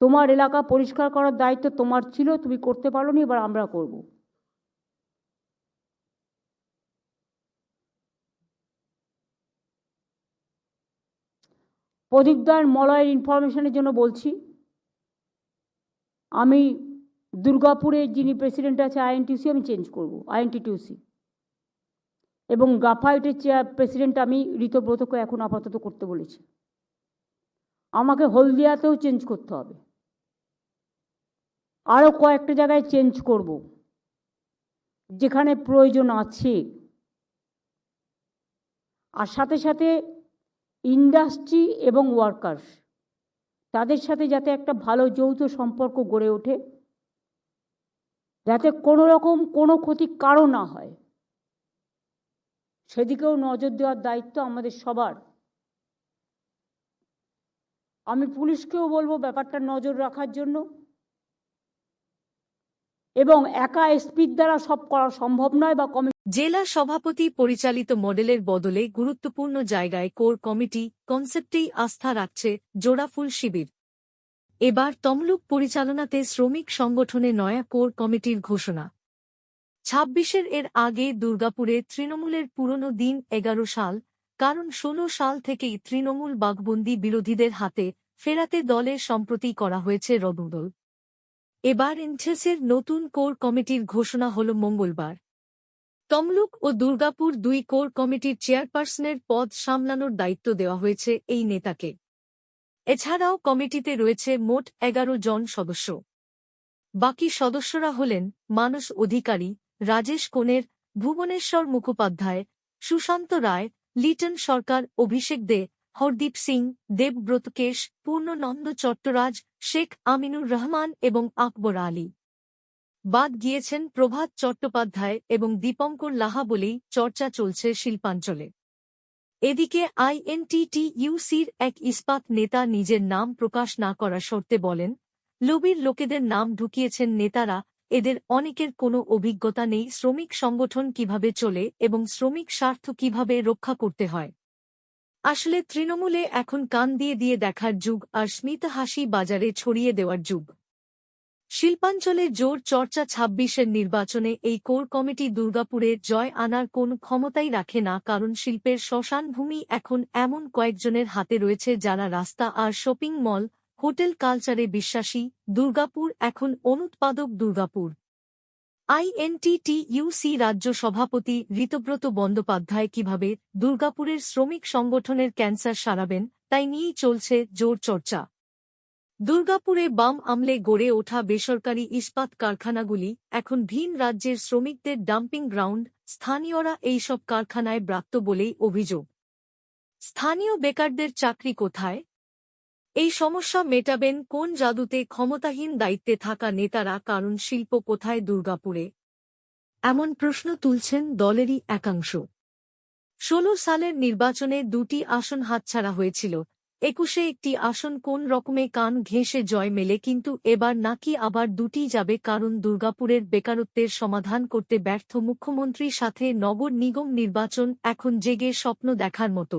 তোমার এলাকা পরিষ্কার করার দায়িত্ব তোমার ছিল, তুমি করতে পারো নি এবার আমরা করব। প্রদীপদার মলয়ের ইনফরমেশনের জন্য বলছি, আমি দুর্গাপুরে যিনি প্রেসিডেন্ট আছে আইএনটিউসি আমি চেঞ্জ করব, আইএনটিটিউসি। এবং গ্রাফাইটের চেয়ার প্রেসিডেন্ট আমি ঋতব্রতকে এখন আপাতত করতে বলেছি। আমাকে হলদিয়াতেও চেঞ্জ করতে হবে। আরও কয়েকটা জায়গায় চেঞ্জ করব। যেখানে প্রয়োজন আছে। আর সাথে সাথে ইন্ডাস্ট্রি এবং ওয়ার্কার্স তাদের সাথে যাতে একটা ভালো যৌথ সম্পর্ক গড়ে ওঠে। যাতে কোনো রকম কোনো ক্ষতি কারও না হয়। সেদিকেও নজর দেওয়ার দায়িত্ব আমাদের সবার। আমি পুলিশকেও বলব ব্যাপারটা নজর রাখার জন্য। এবং একা এসপির দ্বারা সব করা সম্ভব নয় বা কমি জেলা সভাপতি পরিচালিত মডেলের বদলে গুরুত্বপূর্ণ জায়গায় কোর কমিটি কনসেপ্টেই আস্থা রাখছে জোড়াফুল শিবির। এবার তমলুক পরিচালনাতে শ্রমিক সংগঠনে নয়া কোর কমিটির ঘোষণা। ছাব্বিশের এর আগে দুর্গাপুরে তৃণমূলের পুরনো দিন এগারো সাল, কারণ ষোলো সাল থেকেই তৃণমূল বাঘবন্দি বিরোধীদের হাতে ফেরাতে দলের সম্প্রতি করা হয়েছে রদুদল এবার ইনঠেসের নতুন কোর কমিটির ঘোষণা হল মঙ্গলবার। তমলুক ও দুর্গাপুর দুই কোর কমিটির চেয়ারপারসনের পদ সামলানোর দায়িত্ব দেওয়া হয়েছে এই নেতাকে। এছাড়াও কমিটিতে রয়েছে মোট এগারো জন সদস্য। বাকি সদস্যরা হলেন মানস অধিকারী, রাজেশ কোনের ভুবনেশ্বর মুখোপাধ্যায়, সুশান্ত রায়, লিটন সরকার, অভিষেক দে হরদীপ সিং দেবব্রতকেশ পূর্ণনন্দ চট্টরাজ, শেখ আমিনুর রহমান এবং আকবর আলী। বাদ গিয়েছেন প্রভাত চট্টোপাধ্যায় এবং দীপঙ্কর লাহা বলেই চর্চা চলছে শিল্পাঞ্চলে। এদিকে আইএনটিটিইউসির এক ইস্পাত নেতা নিজের নাম প্রকাশ না করা শর্তে বলেন, লবির লোকেদের নাম ঢুকিয়েছেন নেতারা, এদের অনেকের কোনো অভিজ্ঞতা নেই শ্রমিক সংগঠন কীভাবে চলে এবং শ্রমিক স্বার্থ কীভাবে রক্ষা করতে হয়। আসলে তৃণমূলে এখন কান দিয়ে দিয়ে দেখার যুগ আর স্মিত হাসি বাজারে ছড়িয়ে দেওয়ার যুগ। শিল্পাঞ্চলে জোর চর্চা ছাব্বিশের নির্বাচনে এই কোর কমিটি দুর্গাপুরে জয় আনার কোন ক্ষমতাই রাখে না, কারণ শিল্পের শ্মশান ভূমি এখন এমন কয়েকজনের হাতে রয়েছে যারা রাস্তা আর শপিং মল, হোটেল কালচারে বিশ্বাসী। দুর্গাপুর এখন অনুৎপাদক দুর্গাপুর। আইএনটিটিইউসি রাজ্য সভাপতি ঋতব্রত বন্দ্যোপাধ্যায় কীভাবে দুর্গাপুরের শ্রমিক সংগঠনের ক্যান্সার সারাবেন, তাই নিয়েই চলছে জোর চর্চা। দুর্গাপুরে বাম আমলে গড়ে ওঠা বেসরকারি ইস্পাত কারখানাগুলি এখন ভিন রাজ্যের শ্রমিকদের ডাম্পিং গ্রাউন্ড, স্থানীয়রা এইসব কারখানায় ব্রাত্য বলেই অভিযোগ। স্থানীয় বেকারদের চাকরি কোথায়? এই সমস্যা মেটাবেন কোন জাদুতে ক্ষমতাহীন দায়িত্বে থাকা নেতারা, কারণ শিল্প কোথায় দুর্গাপুরে? এমন প্রশ্ন তুলছেন দলেরই একাংশ। ষোলো সালের নির্বাচনে দুটি আসন হাতছাড়া হয়েছিল। একুশে একটি আসন কোন রকমে কান ঘেঁষে জয় মেলে, কিন্তু এবার নাকি আবার দুটি যাবে, কারণ দুর্গাপুরের বেকারত্বের সমাধান করতে ব্যর্থ মুখ্যমন্ত্রীর সাথে নগর নিগম নির্বাচন এখন জেগে স্বপ্ন দেখার মতো।